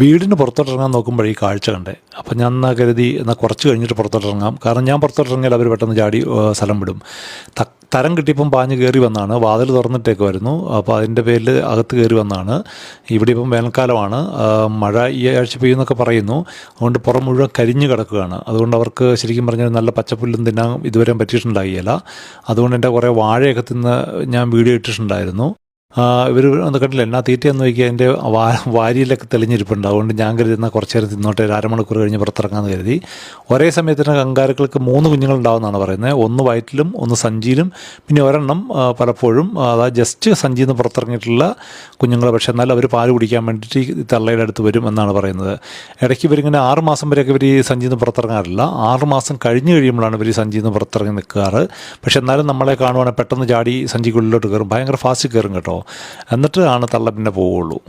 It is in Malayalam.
വീടിന് പുറത്തോട്ടിറങ്ങാൻ നോക്കുമ്പോൾ ഈ കാഴ്ച കണ്ടേ. അപ്പം ഞാൻ എന്നാൽ കരുതി എന്നാൽ കുറച്ച് കഴിഞ്ഞിട്ട് പുറത്തോട്ടിറങ്ങാം. കാരണം ഞാൻ പുറത്തോട്ടിറങ്ങിയാൽ അവർ പെട്ടെന്ന് ചാടി സ്ഥലം വിടും. തരം കിട്ടിയപ്പം പാഞ്ഞ് കയറി വന്നാണ്. വാതിൽ തുറന്നിട്ടേക്ക് വരുന്നു അപ്പോൾ അതിന്റെ പേരിൽ അകത്ത് കയറി വന്നാണ്. ഇവിടെ ഇപ്പം വേനൽക്കാലമാണ്. മഴ ഈ ആഴ്ച പെയ്യുന്നൊക്കെ പറയുന്നു. അതുകൊണ്ട് പുറം മുഴുവൻ കരിഞ്ഞു കിടക്കുകയാണ്. അതുകൊണ്ട് അവർക്ക് ശരിക്കും പറഞ്ഞാൽ നല്ല പച്ചപ്പുല്ലും തിന്നാൻ ഇതുവരെ പറ്റിയിട്ടുണ്ടായില്ല. അതുകൊണ്ട് എന്റെ കുറേ വാഴയൊക്കെ തിന്ന് ഞാൻ വീഡിയോ ഇട്ടിട്ടുണ്ടായിരുന്നു. ഇവർ ഒന്ന് കണ്ടില്ല? എന്നാ തീറ്റയെന്ന് നോക്കിയാൽ അതിന്റെ വാ വാരിയിലൊക്കെ തെളിഞ്ഞിരിപ്പുണ്ട്. അതുകൊണ്ട് ഞാൻ കരുതുന്ന കുറച്ച് നേരം തിന്നോട്ടെ ഒരു അരമണിക്കൂർ കഴിഞ്ഞ് പുറത്തിറങ്ങാമെന്ന് കരുതി. ഒരേ സമയത്തിന് കങ്കാരുക്കൾക്ക് മൂന്ന് കുഞ്ഞുങ്ങളുണ്ടാവുമെന്നാണ് പറയുന്നത്. ഒന്ന് വയറ്റിലും ഒന്ന് സഞ്ചിയിലും പിന്നെ ഒരെണ്ണം പലപ്പോഴും അതായത് ജസ്റ്റ് സഞ്ചിയിൽ നിന്ന് പുറത്തിറങ്ങിയിട്ടുള്ള കുഞ്ഞുങ്ങൾ പക്ഷേ എന്നാൽ അവർ പാൽ കുടിക്കാൻ വേണ്ടിയിട്ട് തള്ളയുടെ അടുത്ത് വരും എന്നാണ് പറയുന്നത്. ഇടയ്ക്ക് ഇവരിങ്ങനെ ആറ് മാസം വരെയൊക്കെ ഇവർ ഈ സഞ്ചിയിൽ നിന്ന് പുറത്തിറങ്ങാറില്ല. ആറ് മാസം കഴിഞ്ഞ് കഴിയുമ്പോഴാണ് ഇവർ ഈ സഞ്ചിയിൽ നിന്ന് പുറത്തിറങ്ങി നിൽക്കാറ്. പക്ഷേ എന്നാലും നമ്മളെ കാണുവാണെങ്കിൽ പെട്ടെന്ന് ചാടി സഞ്ചിക്കുള്ളിലോട്ട് കയറും. ഭയങ്കര ഫാസ്റ്റ് കയറും കേട്ടോ. എന്നിട്ട് ആണ് തള്ള പിന്നെ പോവുള്ളൂ.